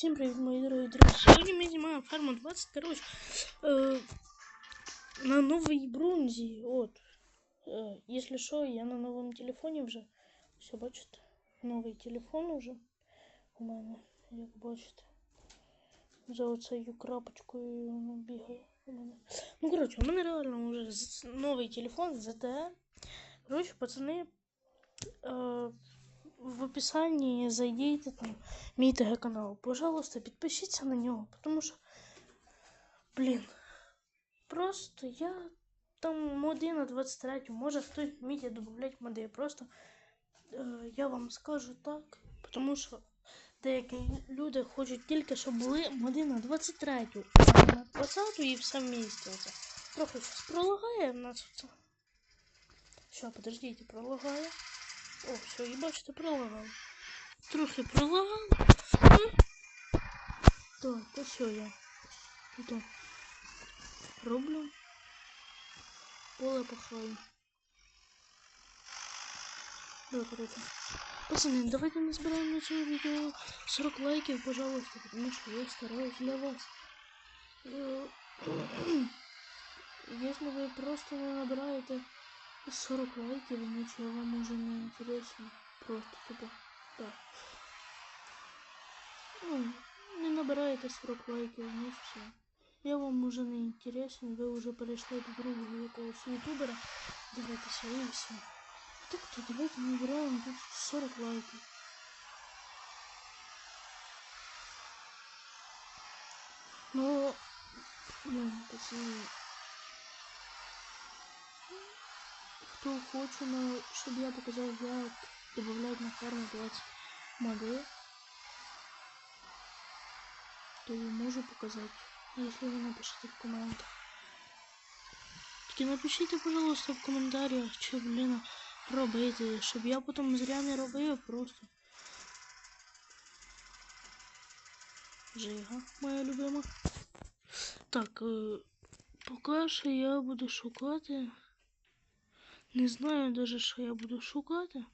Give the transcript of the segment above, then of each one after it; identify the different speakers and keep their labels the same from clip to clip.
Speaker 1: Всем привет, мои дорогие друзья. Сегодня мы снимаем фарма 20, короче, э, на новой брунзе. Вот. Э, если что, я на новом телефоне уже. Все бачит. Новый телефон уже. У мамы. Як Зовутся ее крапочку и он бегает. Ну, короче, у меня реально уже новый телефон ZTE. Короче, пацаны. Е, в описанні зайдіть там мій ТГ канал. Пожалуйста, підпишіться на нього, тому що, блін, просто я там моди на 23, може хтось вміє додати моди. Просто е, я вам скажу так, тому що деякі люди хочуть тільки, щоб були моди на 23, а на 20 і все вмісті. Трохи щось пролагає в нас. Що, подождіть, пролагає. О, все, і бачите, пролагав. Трохи пролагав. Ну, Так, то що я? Тут роблю. Поле пахаю. Да, короче. Пацаны, давайте назбираем на цьому відео 40 лайків, пожалуйста, потому что я стараюсь для вас. Е, Если вы просто не набираете 40 лайків, нічого вам уже не интересно. Просто типа, да. Ну, не набираєте 40 лайків, ну все. Я вам уже не интересен, ви вже перейшли до другого якогось ютубера. Дивитися і все. Так то давайте набираємо тут 40 лайків. Ну, ну, пацаны, хто хоче, на, щоб я показав, як добавлять на ферму 20 модель, то я можу показати, если вы напишите в комментах. Тільки напишіть, пожалуйста, в коментарях, що, блін, робити, щоб я потім зря не робив просто. Жига, моя любима. Так, е, поки що я буду шукати. Не знаю даже, що я буду шукати.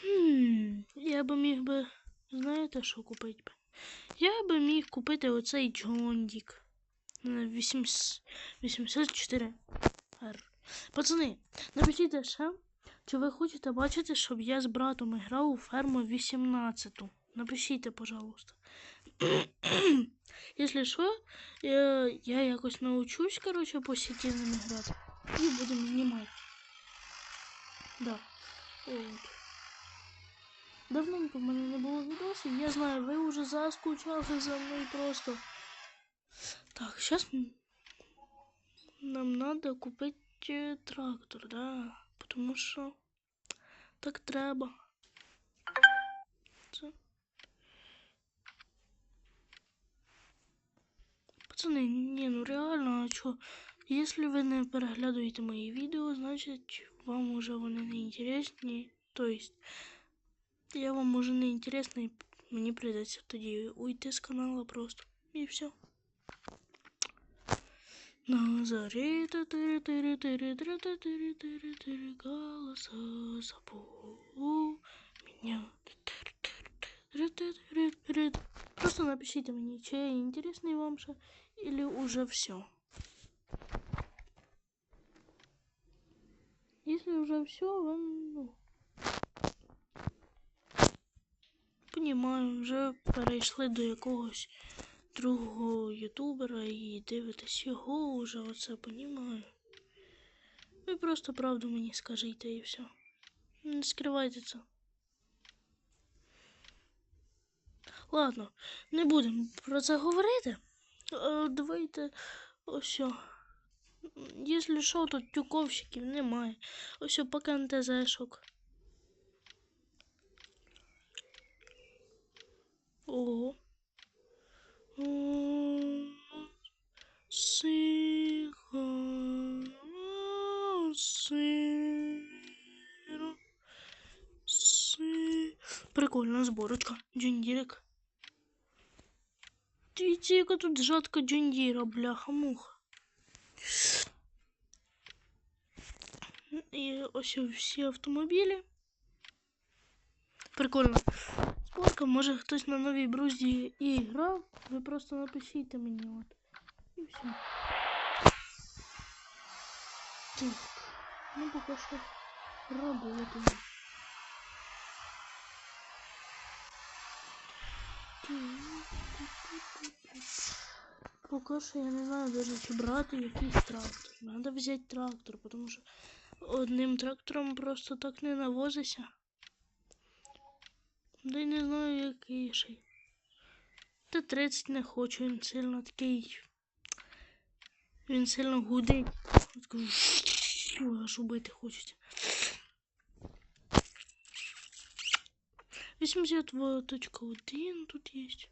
Speaker 1: Хм, я би міг би. Знаєте, що купити би? Я би міг купити оцей Джондік. 84 Р. Пацани, напишіть ще, чи ви хочете бачити, щоб я з братом грав у ферму 18. Напишіть, пожалуйста. Якщо що, я, я якось научусь, короче, по сеті з ними грати. І будемо знімати. Да. От. Давненько в мене не було відосів. Я знаю, ви вже заскучали за мною просто. Так, сейчас нам надо купить э, трактор, да? Потому что так треба. Це. пацани, ні, ну реально, а чо? Якщо ви не переглядуєте мої відео, значить вам уже они не то есть я вам уже не інтересна і мені прийдеться тоді уйти с канала просто. и все. На заре тыры тыры тыры тыры тыры тыры тыры голоса забыл меня. Просто напишите мне, чей интересный вам же или уже все. Если уже все, вам ну, Понімаю, вже перейшли до якогось другого ютубера і дивитесь його уже, оце понімаю. Ви просто правду мені скажіть і все. Не скривайте це. Ладно, не будемо про це говорити. Е, Давайте ось. Якщо що, тут тюковщиків немає. Ось поки НТЗшок. Ого. М, Сига. Сиро. Си. Прикольна зборочка. Джундірик. Дивіться, яка тут жатка джундіра, бляха-муха. І ось всі автомобілі. Прикольно. зборка. Може хтось на новій брузі і грав. Ви просто напишіть мені от. І все. Так. Ну поки що работаю. Поки що я не знаю даже чи брати якийсь трактор. Надо взяти трактор, тому що одним трактором просто так не навозися. Да й не знаю який ще. Та 30 не хочу, він сильно такий. Він сильно гудить. Аж убити хочеться. 82.1 тут есть.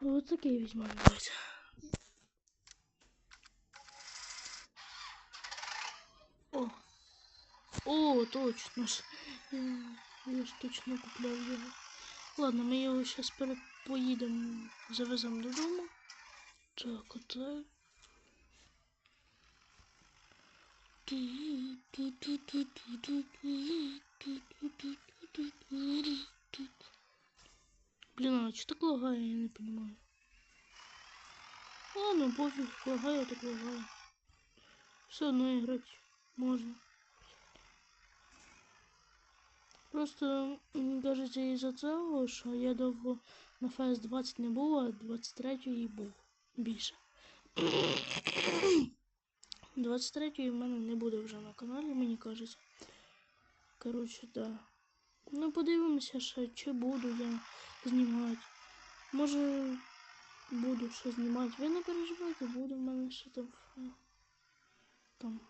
Speaker 1: Вот такие весьма давайте. О! О, точно. Я, я точно купляв його. Ладно, ми його зараз поїдемо, завеземо додому. Так, отак. Блин, а что я не понимаю. Ладно, пофиг, лагаю, так лагаю. Все одно играть можно. Просто, кажеться, із-за цього, що я довго на фс 20 не був, а 23 і був більше. 23 в мене не буде вже на каналі, мені кажеться. Коротше, да. Ну, подивимося, ще, чи буду я знімати. Може буду ще знімати. Ви не переживайте, буде в мене ще там. е, Там.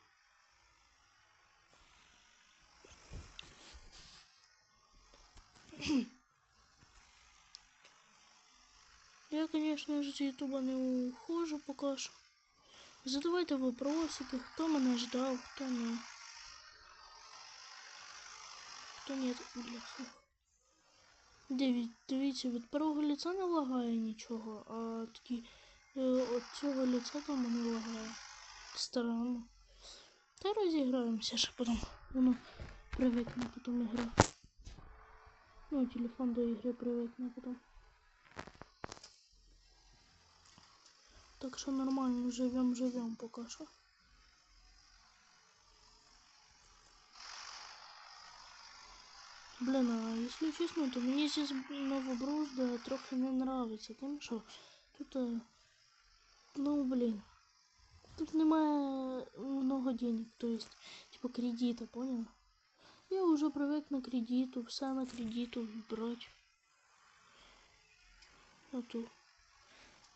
Speaker 1: Я, конечно же, з Ютуба не ухожу поки що. Задавайте вопросики, хто мене ждав, хто не. Хто нет, бляха. Диві, дивіться, від первого ліца не лагає нічого, а такі е, от цього ліца там не лагає. Старано. Та розіграємося ще потім. Воно привикне потім ігра. Ну, телефон до ігри привикне потім. Так що нормально, живем, живем поки що. Блин, а если честно, то мне здесь Новобрузда трохи не нравится тим, що тут, е, ну, блин, тут немає много денег, то есть, типа кредита, понял? Я уже привык на кредиту, все на кредиту брать. А тут,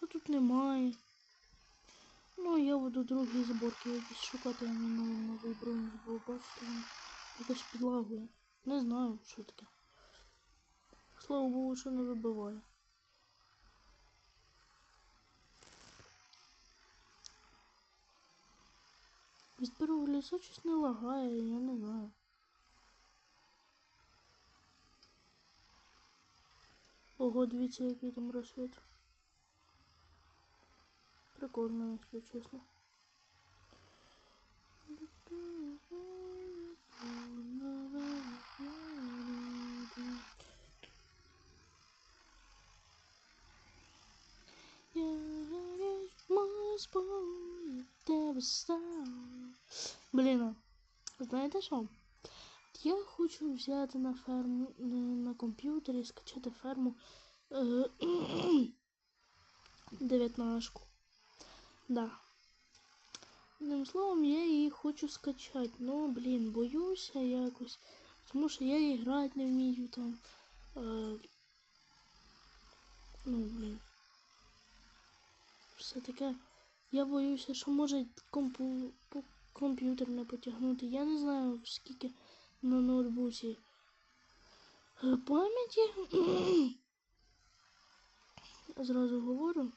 Speaker 1: а тут немає. Ну, я буду другі зборки якісь шукати, а не новий бронь, бо бачите, якось підлагує. Не знаю, що таке. Слава Богу, що не вибиває. Від первого лісу щось не лагає, я не знаю. Ого, дивіться, який там розсвіт. Прикольно, якщо чесно. Блін, а знаєте що? Я хочу взяти на ферму на, на комп'ютері, скачати ферму е, 19. Да. Одним словом, я її хочу скачати. Ну, блін, боюся якось. Тому що я і грати не вмію там. Е, ну, блін. Все таке. Я боюся, що може компу, комп'ютер не потягнути. Я не знаю, скільки на ноутбуці е, пам'яті. Зразу говорю.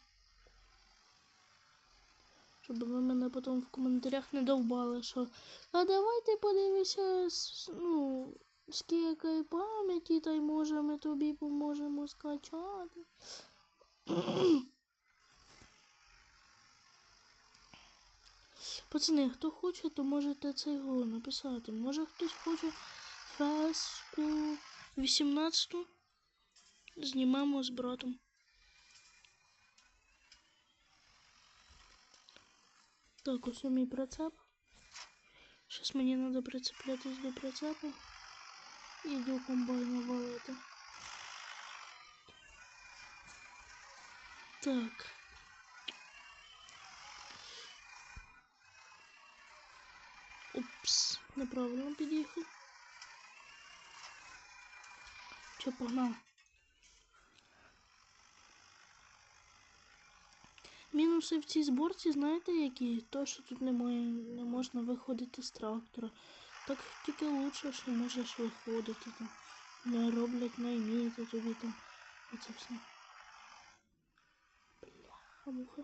Speaker 1: Щоб ви мене потім в коментарях не довбали, що а давайте подивися, ну, скільки пам'яті, та й може ми тобі поможемо скачати. Пацани, хто хоче, то можете це його написати. Може хтось хоче феску 18 знімемо з братом. Так, ось мій прицеп. Зараз мені треба прицеплятись до прицепу і до комбайна валити. Так. Упс, неправильно під'їхав. Че, погнав? Мінуси в цій зборці, знаєте які? То, що тут немає, не можна виходити з трактора. Так тільки лучше, що можеш виходити там. Не роблять найміти тобі там. Оце все. Бляха, муха.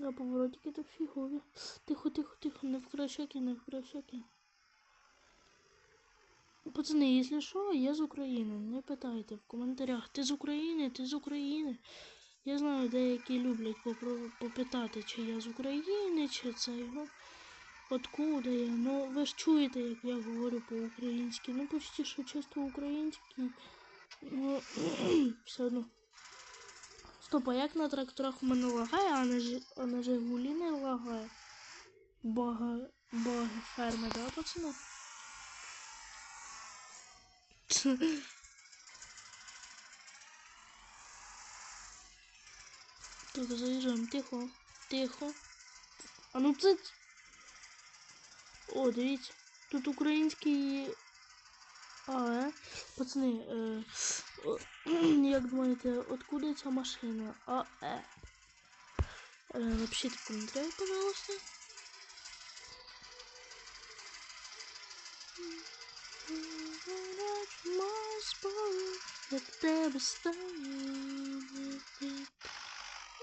Speaker 1: А поворотики то фігові. Тихо, тихо, тихо, не в кращаки, не в кращаки. Пацани, якщо що, я з України. Не питайте в коментарях. Ти з України, ти з України. Я знаю, деякі люблять попитати, чи я з України, чи це його. Откуда я? Ну, ви ж чуєте, як я говорю по-українськи. Ну, почти що чисто український. Ну, все одно. Стоп, а як на тракторах в мене лагає, а на, Жи- а на Жигулі не лагає? Бага, баги ферми, да, пацани? Так, заїжджаємо. Тихо. Тихо. А ну це. О, дивіться. Тут український. А, е? Пацани, е, як думаєте, откуда ця машина? А, е. Е, напишіть в коментарях, пожалуйста.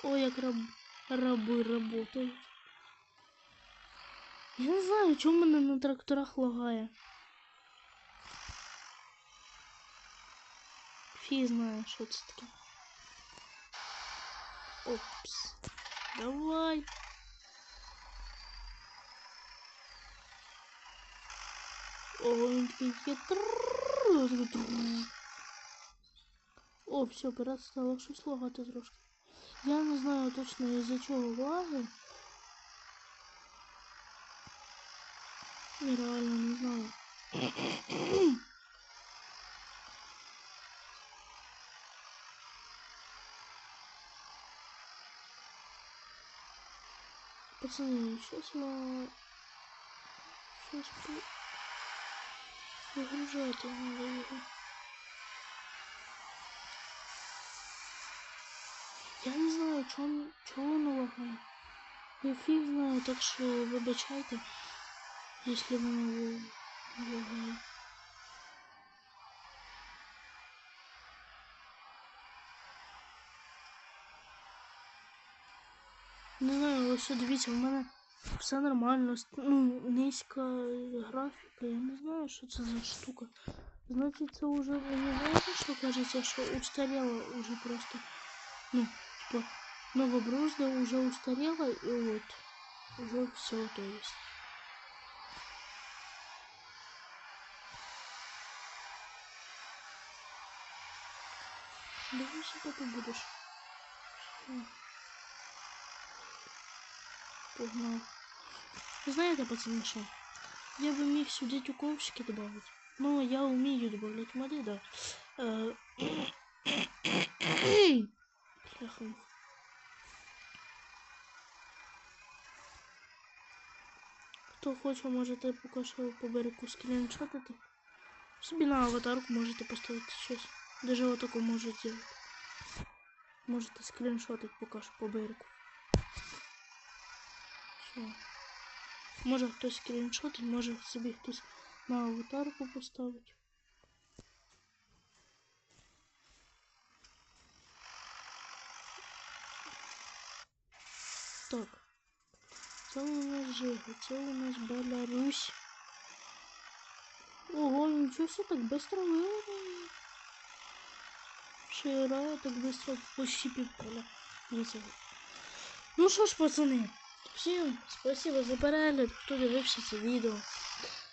Speaker 1: Ой, як раб, раби работають. Я не знаю, чому мене на тракторах лагає. Фі знає, що це таке. Опс. Давай. Ого, він такий хитрий. О, все, перестало щось лагати трошки. Я не знаю точно із-за чого лаги. Я реально не знаю. Пацаны, сейчас я... Сейчас по... Выгружать надо его. Я не знаю, чого, чого воно лагає. Я фіг знаю, так що вибачайте, якщо воно лагає. Не знаю, ось дивіться, в мене все нормально, с- ну, низька графіка, я не знаю, що це за штука. Значить, це вже, ви не знаєте, що кажеться, що устаріло уже просто. Ну, типа, новобрузда уже устарела, и вот, уже все, то есть. Давай сюда ты будешь. Всё. Погнал. Знаєте, пацаны, що? Я бы міг сюди тюковщики добавить. Ну, я умею добавлять моды, да. Э, Бляха. Хто хоче, можете поки що по берегу скріншотити. Собі на аватарку можете поставити щось. Даже отаку можете зробити. Можете скріншотити поки що по берегу. Все. Може хтось скріншотить, може собі хтось на аватарку поставить. Так. Це у нас Жига, це у нас Беларусь. Ого, ничего себе, так быстро выиграли. Шира так быстро почти пикала. Ну що ж, пацани, всім спасибо за перегляд, хто дивився це відео.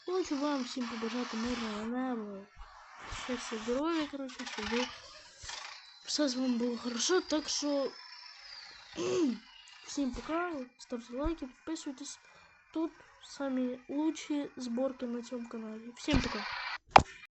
Speaker 1: Хочу вам всім побажати мирного неба. Щастя, здоров'я, коротше, щоб ви все з вами було хорошо. Так що всім пока, ставте лайки, підписуйтесь. Тут самі лучші зборки на цьому каналі. Всім пока.